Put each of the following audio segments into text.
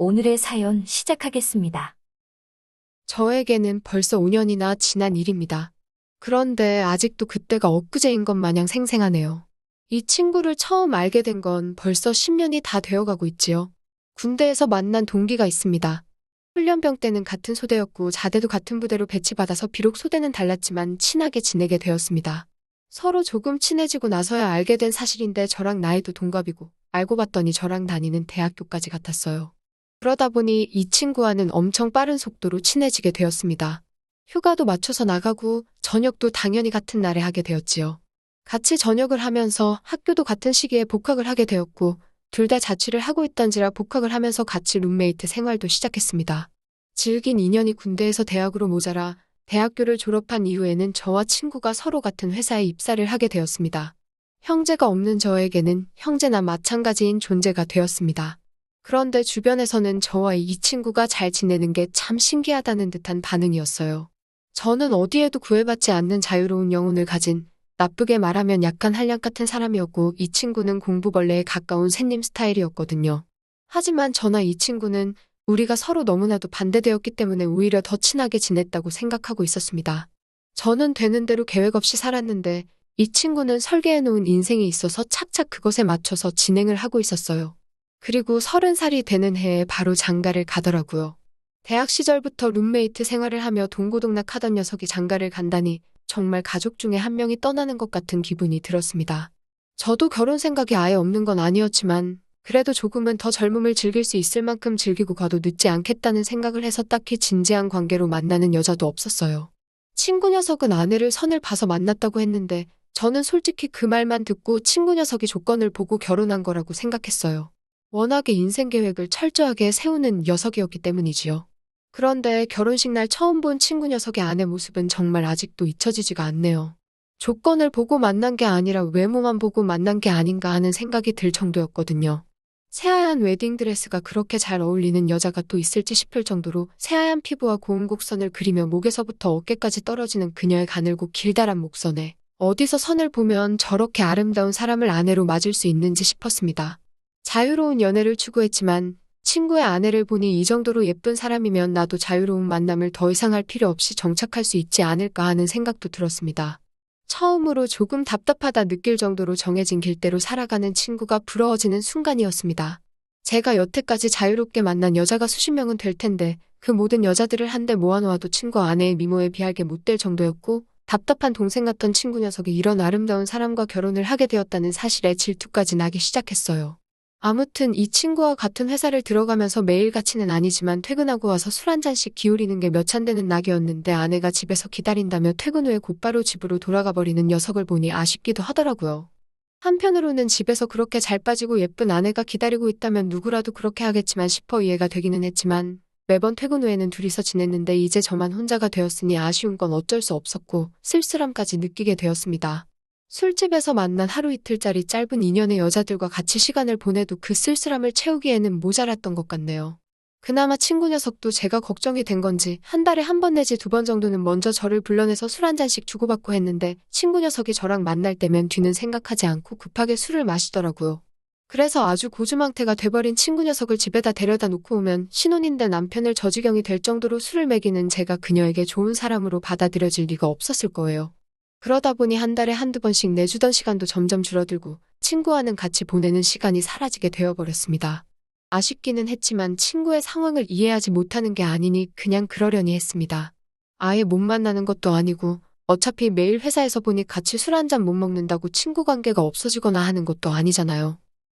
오늘의 사연 시작하겠습니다. 저에게는 벌써 5년이나 지난 일입니다. 그런데 아직도 그때가 엊그제인 것 마냥 생생하네요. 이 친구를 처음 알게 된 건 벌써 10년이 다 되어가고 있지요. 군대에서 만난 동기가 있습니다. 훈련병 때는 같은 소대였고 자대도 같은 부대로 배치받아서 비록 소대는 달랐지만 친하게 지내게 되었습니다. 서로 조금 친해지고 나서야 알게 된 사실인데 저랑 나이도 동갑이고 알고 봤더니 저랑 다니는 대학교까지 같았어요. 그러다 보니 이 친구와는 엄청 빠른 속도로 친해지게 되었습니다. 휴가도 맞춰서 나가고 저녁도 당연히 같은 날에 하게 되었지요. 같이 저녁을 하면서 학교도 같은 시기에 복학을 하게 되었고 둘 다 자취를 하고 있던지라 복학을 하면서 같이 룸메이트 생활도 시작했습니다. 질긴 인연이 군대에서 대학으로 모자라 대학교를 졸업한 이후에는 저와 친구가 서로 같은 회사에 입사를 하게 되었습니다. 형제가 없는 저에게는 형제나 마찬가지인 존재가 되었습니다. 그런데 주변에서는 저와 이 친구가 잘 지내는 게 참 신기하다는 듯한 반응이었어요. 저는 어디에도 구애받지 않는 자유로운 영혼을 가진 나쁘게 말하면 약간 한량 같은 사람이었고 이 친구는 공부벌레에 가까운 샌님 스타일이었거든요. 하지만 저나 이 친구는 우리가 서로 너무나도 반대되었기 때문에 오히려 더 친하게 지냈다고 생각하고 있었습니다. 저는 되는 대로 계획 없이 살았는데 이 친구는 설계해 놓은 인생이 있어서 착착 그것에 맞춰서 진행을 하고 있었어요. 그리고 서른 살이 되는 해에 바로 장가를 가더라고요. 대학 시절부터 룸메이트 생활을 하며 동고동락 하던 녀석이 장가를 간다니 정말 가족 중에 한 명이 떠나는 것 같은 기분이 들었습니다. 저도 결혼 생각이 아예 없는 건 아니었지만 그래도 조금은 더 젊음을 즐길 수 있을 만큼 즐기고 가도 늦지 않겠다는 생각을 해서 딱히 진지한 관계로 만나는 여자도 없었어요. 친구 녀석은 아내를 선을 봐서 만났다고 했는데 저는 솔직히 그 말만 듣고 친구 녀석이 조건을 보고 결혼한 거라고 생각했어요. 워낙에 인생 계획을 철저하게 세우는 녀석이었기 때문이지요. 그런데 결혼식 날 처음 본 친구 녀석의 아내 모습은 정말 아직도 잊혀지지가 않네요. 조건을 보고 만난 게 아니라 외모만 보고 만난 게 아닌가 하는 생각이 들 정도였거든요. 새하얀 웨딩드레스가 그렇게 잘 어울리는 여자가 또 있을지 싶을 정도로 새하얀 피부와 고운 곡선을 그리며 목에서부터 어깨까지 떨어지는 그녀의 가늘고 길다란 목선에 어디서 선을 보면 저렇게 아름다운 사람을 아내로 맞을 수 있는지 싶었습니다. 자유로운 연애를 추구했지만 친구의 아내를 보니 이 정도로 예쁜 사람이면 나도 자유로운 만남을 더 이상 할 필요 없이 정착할 수 있지 않을까 하는 생각도 들었습니다. 처음으로 조금 답답하다 느낄 정도로 정해진 길대로 살아가는 친구가 부러워지는 순간이었습니다. 제가 여태까지 자유롭게 만난 여자가 수십 명은 될 텐데 그 모든 여자들을 한데 모아놓아도 친구 아내의 미모에 비할 게 못 될 정도였고 답답한 동생 같던 친구 녀석이 이런 아름다운 사람과 결혼을 하게 되었다는 사실에 질투까지 나기 시작했어요. 아무튼 이 친구와 같은 회사를 들어가면서 매일같이는 아니지만 퇴근하고 와서 술 한 잔씩 기울이는 게몇찬 되는 낙이었는데 아내가 집에서 기다린다며 퇴근 후에 곧바로 집으로 돌아가 버리는 녀석을 보니 아쉽기도 하더라고요. 한편으로는 집에서 그렇게 잘 빠지고 예쁜 아내가 기다리고 있다면 누구라도 그렇게 하겠지만 싶어 이해가 되기는 했지만 매번 퇴근 후에는 둘이서 지냈는데 이제 저만 혼자가 되었으니 아쉬운 건 어쩔 수 없었고 쓸쓸함까지 느끼게 되었습니다. 술집에서 만난 하루 이틀짜리 짧은 인연의 여자들과 같이 시간을 보내도 그 쓸쓸함을 채우기에는 모자랐던 것 같네요. 그나마 친구 녀석도 제가 걱정이 된 건지 한 달에 한 번 내지 두 번 정도는 먼저 저를 불러내서 술 한 잔씩 주고받고 했는데 친구 녀석이 저랑 만날 때면 뒤는 생각하지 않고 급하게 술을 마시더라고요. 그래서 아주 고주망태가 돼버린 친구 녀석을 집에다 데려다 놓고 오면 신혼인데 남편을 저지경이 될 정도로 술을 먹이는 제가 그녀에게 좋은 사람으로 받아들여질 리가 없었을 거예요. 그러다 보니 한 달에 한두 번씩 내주던 시간도 점점 줄어들고 친구와는 같이 보내는 시간이 사라지게 되어버렸습니다. 아쉽기는 했지만 친구의 상황을 이해하지 못하는 게 아니니 그냥 그러려니 했습니다. 아예 못 만나는 것도 아니고 어차피 매일 회사에서 보니 같이 술 한 잔 못 먹는다고 친구 관계가 없어지거나 하는 것도 아니잖아요.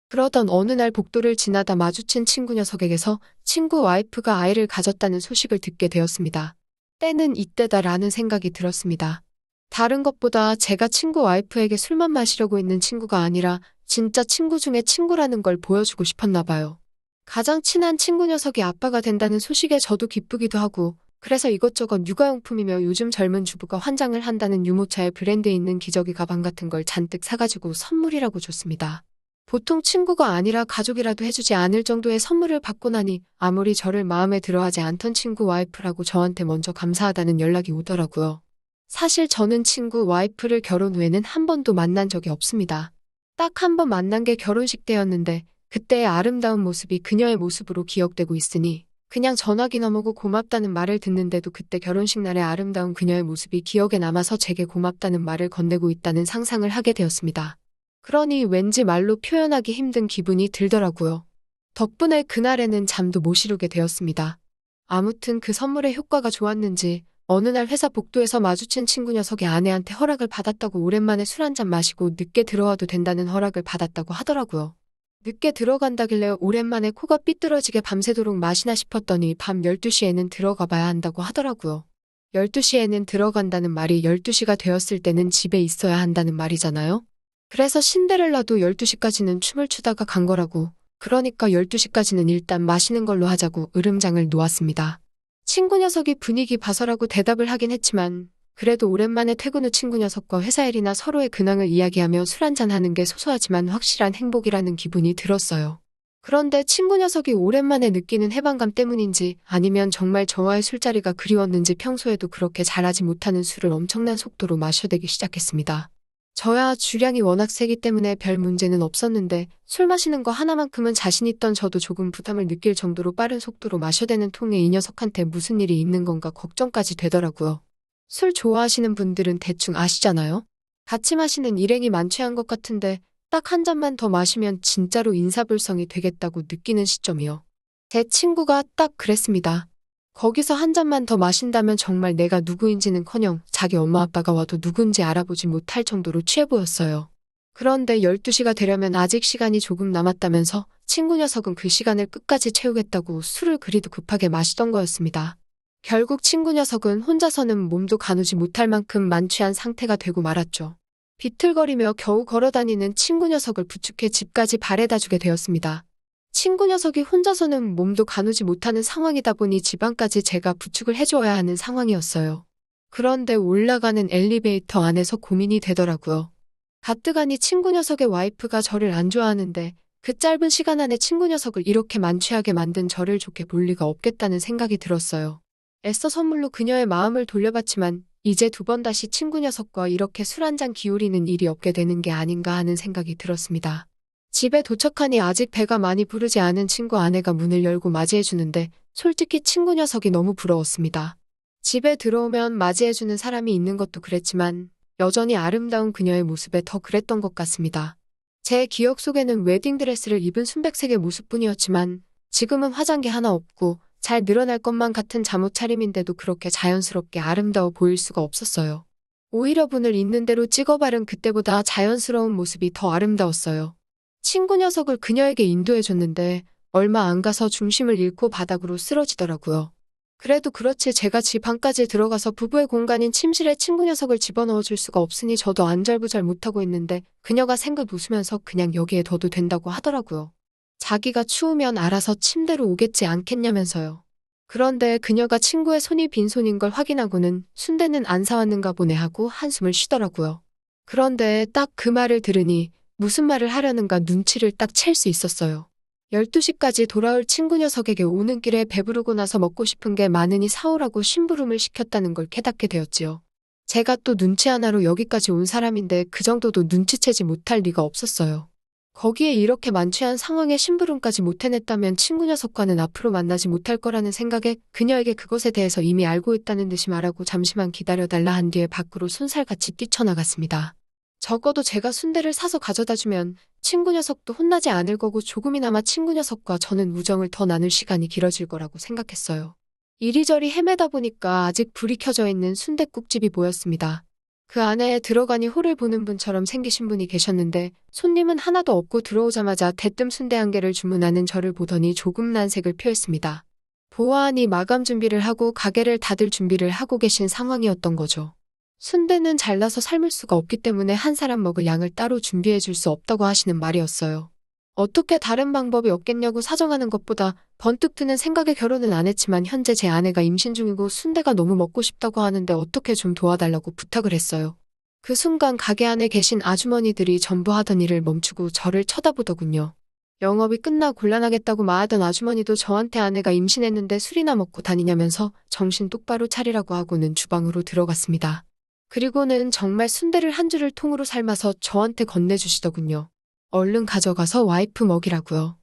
그러던 어느 날 복도를 지나다 마주친 친구 녀석에게서 친구 와이프가 아이를 가졌다는 소식을 듣게 되었습니다. 때는 이때다라는 생각이 들었습니다. 다른 것보다 제가 친구 와이프에게 술만 마시려고 있는 친구가 아니라 진짜 친구 중에 친구라는 걸 보여주고 싶었나 봐요. 가장 친한 친구 녀석이 아빠가 된다는 소식에 저도 기쁘기도 하고 그래서 이것저것 육아용품이며 요즘 젊은 주부가 환장을 한다는 유모차에 브랜드 있는 기저귀 가방 같은 걸 잔뜩 사가지고 선물이라고 줬습니다. 보통 친구가 아니라 가족이라도 해주지 않을 정도의 선물을 받고 나니 아무리 저를 마음에 들어하지 않던 친구 와이프라고 저한테 먼저 감사하다는 연락이 오더라고요. 사실 저는 친구 와이프를 결혼 후에는 한 번도 만난 적이 없습니다. 딱 한 번 만난 게 결혼식 때였는데 그때의 아름다운 모습이 그녀의 모습으로 기억되고 있으니 그냥 전화기 넘어고 고맙다는 말을 듣는데도 그때 결혼식 날의 아름다운 그녀의 모습이 기억에 남아서 제게 고맙다는 말을 건네고 있다는 상상을 하게 되었습니다. 그러니 왠지 말로 표현하기 힘든 기분이 들더라고요. 덕분에 그날에는 잠도 못 이루게 되었습니다. 아무튼 그 선물의 효과가 좋았는지 어느 날 회사 복도에서 마주친 친구 녀석이 아내한테 허락을 받았다고 오랜만에 술 한 잔 마시고 늦게 들어와도 된다는 허락을 받았다고 하더라고요. 늦게 들어간다길래 오랜만에 코가 삐뚤어지게 밤새도록 마시나 싶었더니 밤 12시에는 들어가 봐야 한다고 하더라고요. 12시에는 들어간다는 말이 12시가 되었을 때는 집에 있어야 한다는 말이잖아요? 그래서 신데렐라도 12시까지는 춤을 추다가 간 거라고. 그러니까 12시까지는 일단 마시는 걸로 하자고 으름장을 놓았습니다. 친구 녀석이 분위기 봐서라고 대답을 하긴 했지만 그래도 오랜만에 퇴근 후 친구 녀석과 회사 일이나 서로의 근황을 이야기하며 술 한잔 하는 게 소소하지만 확실한 행복이라는 기분이 들었어요. 그런데 친구 녀석이 오랜만에 느끼는 해방감 때문인지 아니면 정말 저와의 술자리가 그리웠는지 평소에도 그렇게 잘하지 못하는 술을 엄청난 속도로 마셔대기 시작했습니다. 저야 주량이 워낙 세기 때문에 별 문제는 없었는데 술 마시는 거 하나만큼은 자신 있던 저도 조금 부담을 느낄 정도로 빠른 속도로 마셔대는 통에 이 녀석한테 무슨 일이 있는 건가 걱정까지 되더라고요. 술 좋아하시는 분들은 대충 아시잖아요? 같이 마시는 일행이 만취한 것 같은데 딱 한 잔만 더 마시면 진짜로 인사불성이 되겠다고 느끼는 시점이요. 제 친구가 딱 그랬습니다. 거기서 한 잔만 더 마신다면 정말 내가 누구인지는커녕 자기 엄마 아빠가 와도 누군지 알아보지 못할 정도로 취해 보였어요. 그런데 12시가 되려면 아직 시간이 조금 남았다면서 친구 녀석은 그 시간을 끝까지 채우겠다고 술을 그리도 급하게 마시던 거였습니다. 결국 친구 녀석은 혼자서는 몸도 가누지 못할 만큼 만취한 상태가 되고 말았죠. 비틀거리며 겨우 걸어다니는 친구 녀석을 부축해 집까지 바래다 주게 되었습니다. 친구 녀석이 혼자서는 몸도 가누지 못하는 상황이다 보니 집안까지 제가 부축을 해줘야 하는 상황이었어요. 그런데 올라가는 엘리베이터 안에서 고민이 되더라고요. 가뜩하니 친구 녀석의 와이프가 저를 안 좋아하는데 그 짧은 시간 안에 친구 녀석을 이렇게 만취하게 만든 저를 좋게 볼 리가 없겠다는 생각이 들었어요. 애써 선물로 그녀의 마음을 돌려봤지만 이제 두 번 다시 친구 녀석과 이렇게 술 한 잔 기울이는 일이 없게 되는 게 아닌가 하는 생각이 들었습니다. 집에 도착하니 아직 배가 많이 부르지 않은 친구 아내가 문을 열고 맞이해주는데 솔직히 친구 녀석이 너무 부러웠습니다. 집에 들어오면 맞이해주는 사람이 있는 것도 그랬지만 여전히 아름다운 그녀의 모습에 더 그랬던 것 같습니다. 제 기억 속에는 웨딩드레스를 입은 순백색의 모습뿐이었지만 지금은 화장기 하나 없고 잘 늘어날 것만 같은 잠옷 차림인데도 그렇게 자연스럽게 아름다워 보일 수가 없었어요. 오히려 분을 있는 대로 찍어 바른 그때보다 자연스러운 모습이 더 아름다웠어요. 친구 녀석을 그녀에게 인도해줬는데 얼마 안 가서 중심을 잃고 바닥으로 쓰러지더라고요. 그래도 그렇지 제가 집 안까지 들어가서 부부의 공간인 침실에 친구 녀석을 집어넣어 줄 수가 없으니 저도 안절부절 못하고 있는데 그녀가 생긋 웃으면서 그냥 여기에 둬도 된다고 하더라고요. 자기가 추우면 알아서 침대로 오겠지 않겠냐면서요. 그런데 그녀가 친구의 손이 빈손인 걸 확인하고는 순대는 안 사왔는가 보네 하고 한숨을 쉬더라고요. 그런데 딱 그 말을 들으니 무슨 말을 하려는가 눈치를 딱 챌 수 있었어요. 12시까지 돌아올 친구 녀석에게 오는 길에 배부르고 나서 먹고 싶은 게 많으니 사오라고 심부름을 시켰다는 걸 깨닫게 되었지요. 제가 또 눈치 하나로 여기까지 온 사람인데 그 정도도 눈치채지 못할 리가 없었어요. 거기에 이렇게 만취한 상황에 심부름까지 못 해냈다면 친구 녀석과는 앞으로 만나지 못할 거라는 생각에 그녀에게 그것에 대해서 이미 알고 있다는 듯이 말하고 잠시만 기다려달라 한 뒤에 밖으로 손살같이 뛰쳐나갔습니다. 적어도 제가 순대를 사서 가져다 주면 친구 녀석도 혼나지 않을 거고 조금이나마 친구 녀석과 저는 우정을 더 나눌 시간이 길어질 거라고 생각했어요. 이리저리 헤매다 보니까 아직 불이 켜져 있는 순댓국집이 보였습니다. 그 안에 들어가니 홀을 보는 분처럼 생기신 분이 계셨는데 손님은 하나도 없고 들어오자마자 대뜸 순대 한 개를 주문하는 저를 보더니 조금 난색을 표했습니다. 보아하니 마감 준비를 하고 가게를 닫을 준비를 하고 계신 상황이었던 거죠. 순대는 잘라서 삶을 수가 없기 때문에 한 사람 먹을 양을 따로 준비해 줄 수 없다고 하시는 말이었어요. 어떻게 다른 방법이 없겠냐고 사정하는 것보다 번뜩 드는 생각에 결혼은 안 했지만 현재 제 아내가 임신 중이고 순대가 너무 먹고 싶다고 하는데 어떻게 좀 도와달라고 부탁을 했어요. 그 순간 가게 안에 계신 아주머니들이 전부 하던 일을 멈추고 저를 쳐다보더군요. 영업이 끝나 곤란하겠다고 마하던 아주머니도 저한테 아내가 임신했는데 술이나 먹고 다니냐면서 정신 똑바로 차리라고 하고는 주방으로 들어갔습니다. 그리고는 정말 순대를 한 줄을 통으로 삶아서 저한테 건네주시더군요. 얼른 가져가서 와이프 먹이라고요.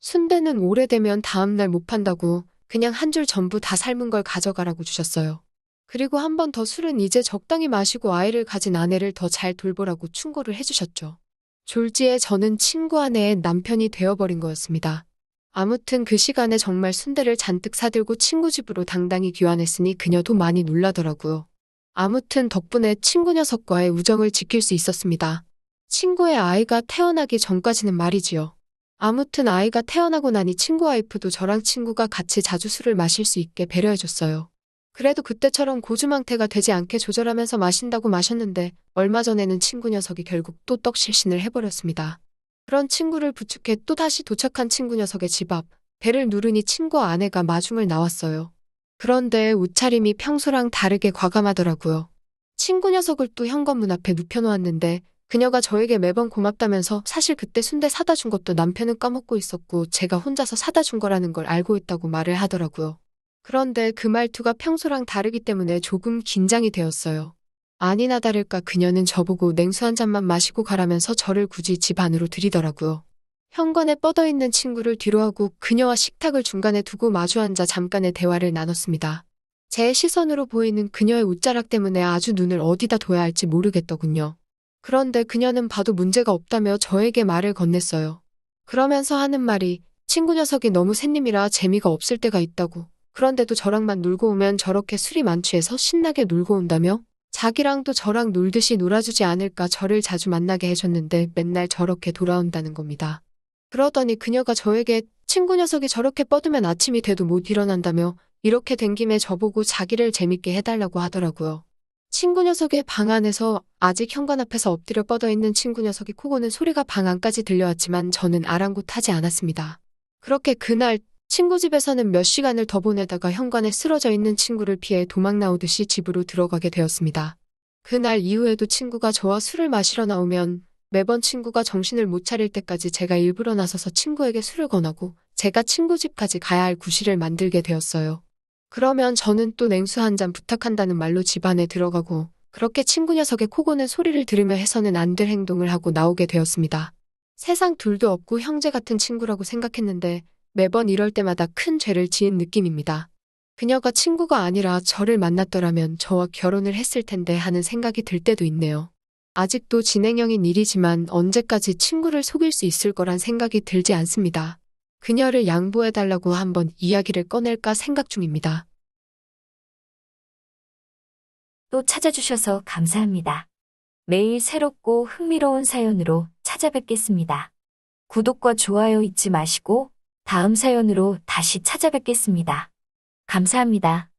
순대는 오래되면 다음날 못 판다고 그냥 한 줄 전부 다 삶은 걸 가져가라고 주셨어요. 그리고 한 번 더 술은 이제 적당히 마시고 아이를 가진 아내를 더 잘 돌보라고 충고를 해주셨죠. 졸지에 저는 친구 아내의 남편이 되어버린 거였습니다. 아무튼 그 시간에 정말 순대를 잔뜩 사들고 친구 집으로 당당히 귀환했으니 그녀도 많이 놀라더라고요. 아무튼 덕분에 친구 녀석과의 우정을 지킬 수 있었습니다. 친구의 아이가 태어나기 전까지는 말이지요. 아무튼 아이가 태어나고 나니 친구 와이프도 저랑 친구가 같이 자주 술을 마실 수 있게 배려해줬어요. 그래도 그때처럼 고주망태가 되지 않게 조절하면서 마신다고 마셨는데 얼마 전에는 친구 녀석이 결국 또 떡실신을 해버렸습니다. 그런 친구를 부축해 또다시 도착한 친구 녀석의 집 앞, 배를 누르니 친구 아내가 마중을 나왔어요. 그런데 옷차림이 평소랑 다르게 과감하더라고요. 친구 녀석을 또 현관문 앞에 눕혀놓았는데 그녀가 저에게 매번 고맙다면서 사실 그때 순대 사다 준 것도 남편은 까먹고 있었고 제가 혼자서 사다 준 거라는 걸 알고 있다고 말을 하더라고요. 그런데 그 말투가 평소랑 다르기 때문에 조금 긴장이 되었어요. 아니나 다를까 그녀는 저보고 냉수 한 잔만 마시고 가라면서 저를 굳이 집 안으로 들이더라고요. 현관에 뻗어 있는 친구를 뒤로하고 그녀와 식탁을 중간에 두고 마주 앉아 잠깐의 대화를 나눴습니다. 제 시선으로 보이는 그녀의 웃자락 때문에 아주 눈을 어디다 둬야 할지 모르겠더군요. 그런데 그녀는 봐도 문제가 없다며 저에게 말을 건넸어요. 그러면서 하는 말이 친구 녀석이 너무 샌님이라 재미가 없을 때가 있다고. 그런데도 저랑만 놀고 오면 저렇게 술이 만취해서 신나게 놀고 온다며? 자기랑도 저랑 놀듯이 놀아주지 않을까 저를 자주 만나게 해줬는데 맨날 저렇게 돌아온다는 겁니다. 그러더니 그녀가 저에게 친구 녀석이 저렇게 뻗으면 아침이 돼도 못 일어난다며 이렇게 된 김에 저보고 자기를 재밌게 해달라고 하더라고요. 친구 녀석의 방 안에서 아직 현관 앞에서 엎드려 뻗어 있는 친구 녀석이 코 고는 소리가 방 안까지 들려왔지만 저는 아랑곳하지 않았습니다. 그렇게 그날 친구 집에서는 몇 시간을 더 보내다가 현관에 쓰러져 있는 친구를 피해 도망 나오듯이 집으로 들어가게 되었습니다. 그날 이후에도 친구가 저와 술을 마시러 나오면 매번 친구가 정신을 못 차릴 때까지 제가 일부러 나서서 친구에게 술을 권하고 제가 친구 집까지 가야 할 구실을 만들게 되었어요. 그러면 저는 또 냉수 한 잔 부탁한다는 말로 집 안에 들어가고 그렇게 친구 녀석의 코 고는 소리를 들으며 해서는 안 될 행동을 하고 나오게 되었습니다. 세상 둘도 없고 형제 같은 친구라고 생각했는데 매번 이럴 때마다 큰 죄를 지은 느낌입니다. 그녀가 친구가 아니라 저를 만났더라면 저와 결혼을 했을 텐데 하는 생각이 들 때도 있네요. 아직도 진행형인 일이지만 언제까지 친구를 속일 수 있을 거란 생각이 들지 않습니다. 그녀를 양보해달라고 한번 이야기를 꺼낼까 생각 중입니다. 또 찾아주셔서 감사합니다. 매일 새롭고 흥미로운 사연으로 찾아뵙겠습니다. 구독과 좋아요 잊지 마시고 다음 사연으로 다시 찾아뵙겠습니다. 감사합니다.